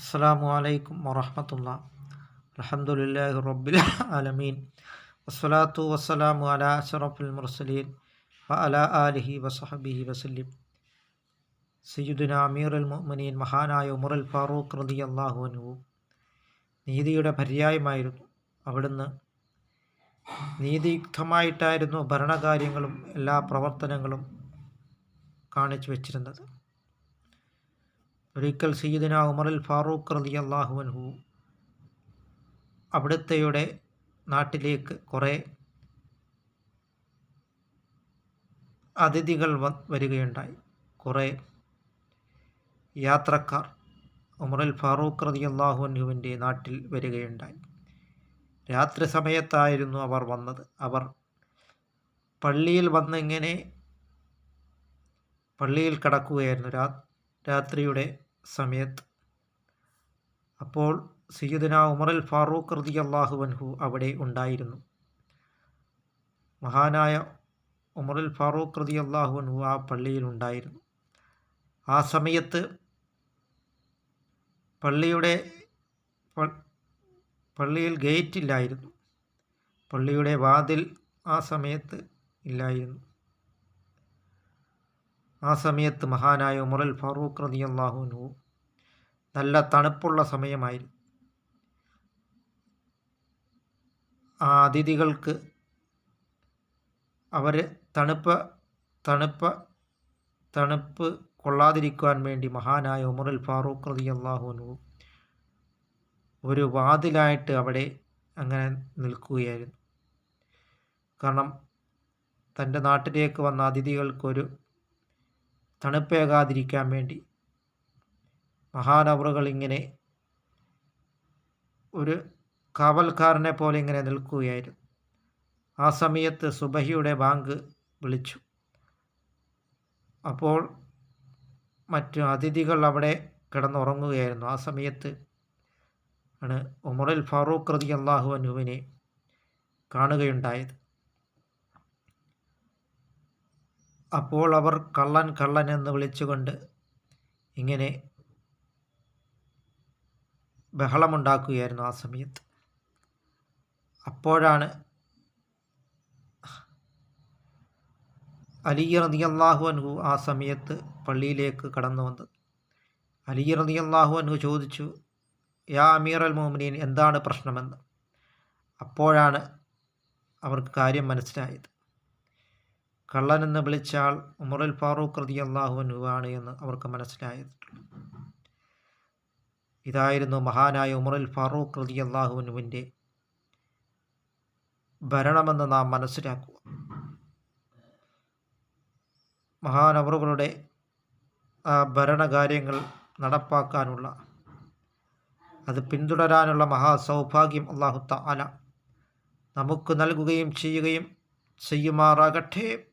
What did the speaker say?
അസ്സാം വലൈക്കും വറഹമത്തുള്ള. അലഹമുല്ലാഹി റബ്ബിൽ ആലമീൻ. വസ്സലാത്തു വസ്സലാമു അല അഷറഫുൽ മുർസലീൻ അല ആലിഹി വസഹബിഹി വസല്ലിം. സയ്യുദ്ദീൻ അമീർ അൽ മുഅ്മിനീൻ മഹാനായ ഉമർ അൽ ഫാറൂഖ് റതി അള്ളാഹുനുവും നീതിയുടെ പര്യായമായിരുന്നു. അവിടുന്ന് നീതിയുക്തമായിട്ടായിരുന്നു ഭരണകാര്യങ്ങളും എല്ലാ പ്രവർത്തനങ്ങളും കാണിച്ചു വച്ചിരുന്നത് ഒരിക്കൽ സീദിന ഉമറിൽ ഫാറൂഖ് റതി അള്ളാഹുവൻഹു അവിടുത്തെയുടെ നാട്ടിലേക്ക് കുറേ അതിഥികൾ വരികയുണ്ടായി. കുറേ യാത്രക്കാർ ഉമറിൽ ഫാറൂഖ് റതി അള്ളാഹുവിന്റെ നാട്ടിൽ വരികയുണ്ടായി. രാത്രി സമയത്തായിരുന്നു അവർ വന്നത്. അവർ പള്ളിയിൽ വന്നിങ്ങനെ പള്ളിയിൽ കടക്കുകയായിരുന്നു. രാത്രിയുടെ സമയത്ത്. അപ്പോൾ സയ്യിദന ഉമറൽ ഫാറൂഖ് റതി അള്ളാഹുവൻഹു അവിടെ ഉണ്ടായിരുന്നു. മഹാനായ ഉമറുൽ ഫാറൂഖ് റതി അള്ളാഹുവൻഹു ആ പള്ളിയിൽ ഉണ്ടായിരുന്നു. ആ സമയത്ത് പള്ളിയുടെ പള്ളിയിൽ ഗേറ്റ് ഇല്ലായിരുന്നു പള്ളിയുടെ വാതിൽ ആ സമയത്ത് ഇല്ലായിരുന്നു. ആ സമയത്ത് മഹാനായ ഉമറുൽ ഫാറൂഖ് റതി അള്ളാഹുനു നല്ല തണുപ്പുള്ള സമയമായിരുന്നു. ആ അതിഥികൾക്ക് അവർ തണുപ്പ് തണുപ്പ് തണുപ്പ് കൊള്ളാതിരിക്കുവാൻ വേണ്ടി മഹാനായ ഉമറുൽ ഫാറൂഖ് റതി അള്ളാഹുനു ഒരു വാതിലായിട്ട് അവിടെ അങ്ങനെ നിൽക്കുകയായിരുന്നു. കാരണം തന്റെ നാട്ടിലേക്ക് വന്ന അതിഥികൾക്കൊരു തണുപ്പേകാതിരിക്കാൻ വേണ്ടി. മഹാനവറുകൾ ഇങ്ങനെ ഒരു കാവൽക്കാരനെ പോലെ ഇങ്ങനെ നിൽക്കുകയായിരുന്നു. ആ സമയത്ത് സുബഹിയുടെ ബാങ്ക് വിളിച്ചു. അപ്പോൾ മറ്റു അതിഥികൾ അവിടെ കിടന്നുറങ്ങുകയായിരുന്നു. ആ സമയത്ത് ആണ് ഉമറുൽ ഫാറൂഖ് റതി അള്ളാഹു അനുവിനെ കാണുകയുണ്ടായത്. അപ്പോൾ അവർ കള്ളൻ കള്ളൻ എന്ന് വിളിച്ചുകൊണ്ട് ഇങ്ങനെ ബഹളമുണ്ടാക്കുകയായിരുന്നു ആ സമയത്ത്. അപ്പോഴാണ് അലി റതിയല്ലാഹു അൻഹു ആ സമയത്ത് പള്ളിയിലേക്ക് കടന്നു വന്നത്. അലി റതിയല്ലാഹു അൻഹു ചോദിച്ചു യാ അമീർ അൽ മോമിനീൻ എന്താണ് പ്രശ്നമെന്ന്? അപ്പോഴാണ് അവർക്ക് കാര്യം മനസ്സിലായത്. കള്ളനെന്ന് വിളിച്ച ആൾ ഉമറുൽ ഫാറൂഖ് റതി അള്ളാഹുവിനുവാണ് എന്ന് അവർക്ക് മനസ്സിലായിട്ടുള്ളൂ ഇതായിരുന്നു മഹാനായ ഉമറുൽ ഫാറൂഖ് റതി അള്ളാഹുവിനുവിന്റെ ഭരണമെന്ന് നാം മനസ്സിലാക്കുക. മഹാനവറുകളുടെ ആ ഭരണകാര്യങ്ങൾ നടപ്പാക്കാനുള്ള അത് പിന്തുടരാനുള്ള മഹാസൗഭാഗ്യം അള്ളാഹു താല നമുക്ക് നൽകുകയും ചെയ്യുകയും ചെയ്യുമാറാകട്ടെ.